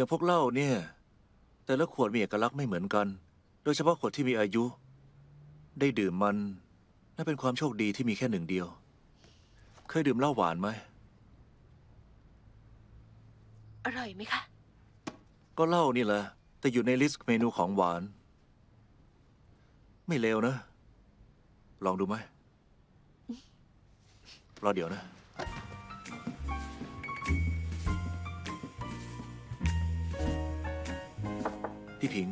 อย่างพวกเหล้าเนี่ย แต่ละขวดมีเอกลักษณ์ไม่เหมือนกัน โดยเฉพาะขวดที่มีอายุ ได้ดื่มมันนั่นเป็นความโชคดีที่มีแค่หนึ่งเดียว เคยดื่มเหล้าหวานไหม อร่อยไหมคะ ก็เหล้านี่แหละ แต่อยู่ในลิสต์เมนูของหวาน ไม่เลวนะ ลองดูไหมรอเดี๋ยวนะ พี่ผิง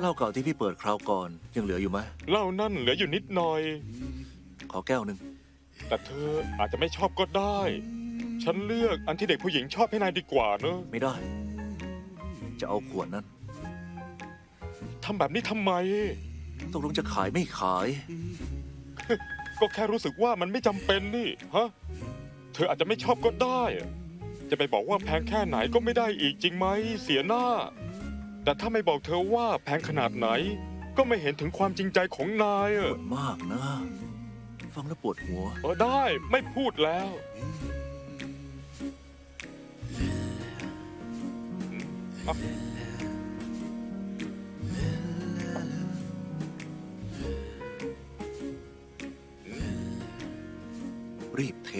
เหล้าเก่าที่พี่เปิดคราวก่อนยังเหลืออยู่ไหมเหล้านั่นเหลืออยู่นิดหน่อย ขอแก้วหนึ่งแต่เธออาจจะไม่ชอบก็ได้ ฉันเลือกอันที่เด็กผู้หญิงชอบให้นายดีกว่าเนอะไม่ได้ จะเอาขวดนั้นทำแบบนี้ทำไมตกลงจะขายไม่ขาย ก็แค่รู้สึกว่ามันไม่จำเป็นนี่ฮะเธออาจจะไม่ชอบก็ได้ จะไปบอกว่าแพงแค่ไหนก็ไม่ได้อีกจริงไหมเสียหน้า แต่ถ้าไม่บอกเธอว่าแพงขนาดไหน ก็ไม่เห็นถึงความจริงใจของนายปอะวดมากนะ ฟังแล้วปวดหัว เออได้ไม่พูดแล้วอะรีบเท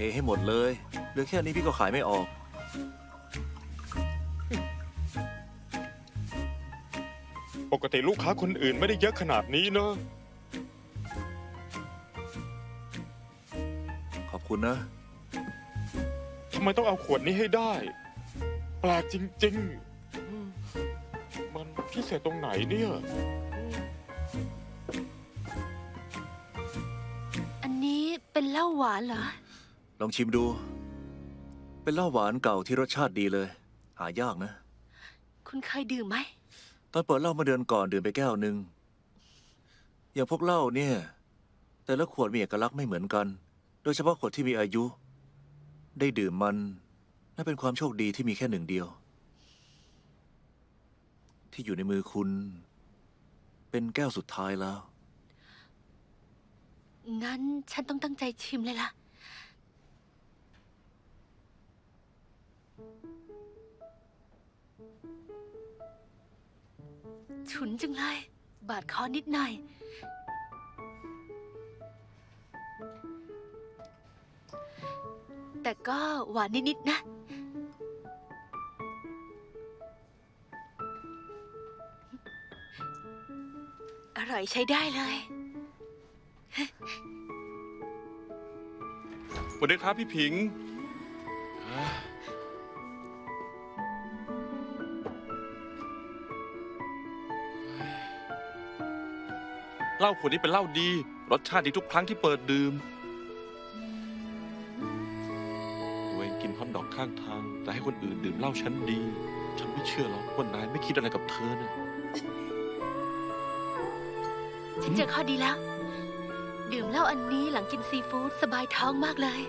เทให้หมดเลยเหลือแค่นี้พี่ก็ขายไม่ออก ปกติลูกค้าคนอื่นไม่ได้เยอะขนาดนี้เนอะขอบคุณนะ ทำไมต้องเอาขวดนี้ให้ได้ แปลกจริงๆอืมมันพิเศษตรงไหนเนี่ย อันนี้เป็นเหล้าหวานเหรอ ลองชิมดู เป็นเหล้าหวานเก่าที่รสชาติดีเลย หายากนะ คุณเคยดื่มไหม ตอนเปิดเหล้ามาเดือนก่อนดื่มไปแก้วหนึ่งอย่างพวกเหล้าเนี่ย แต่ละขวดมีเอกลักษณ์ไม่เหมือนกัน โดยเฉพาะขวดที่มีอายุ ได้ดื่มมันนั่นเป็นความโชคดีที่มีแค่หนึ่งเดียว ที่อยู่ในมือคุณ เป็นแก้วสุดท้ายแล้ว งั้นฉันต้องตั้งใจชิมเลยล่ะ ฉุนจังเลย บาดคอนิดหน่อย แต่ก็หวานนิด ๆ นะ อร่อยใช้ได้เลย สวัสดีครับพี่ผิง เหล้าขวดนี้เป็นเหล้าดี รสชาติดีทุกครั้งที่เปิดดื่ม ตัวเองกินฮอทดอกข้างทาง แต่ให้คนอื่นดื่มเหล้าชั้นดี ฉันไม่เชื่อหรอกว่านายไม่คิดอะไรกับเธอนะฉันเจอข้อดีแล้ว ดื่มเหล้าอันนี้หลังกินซีฟู้ดสบายท้องมากเลย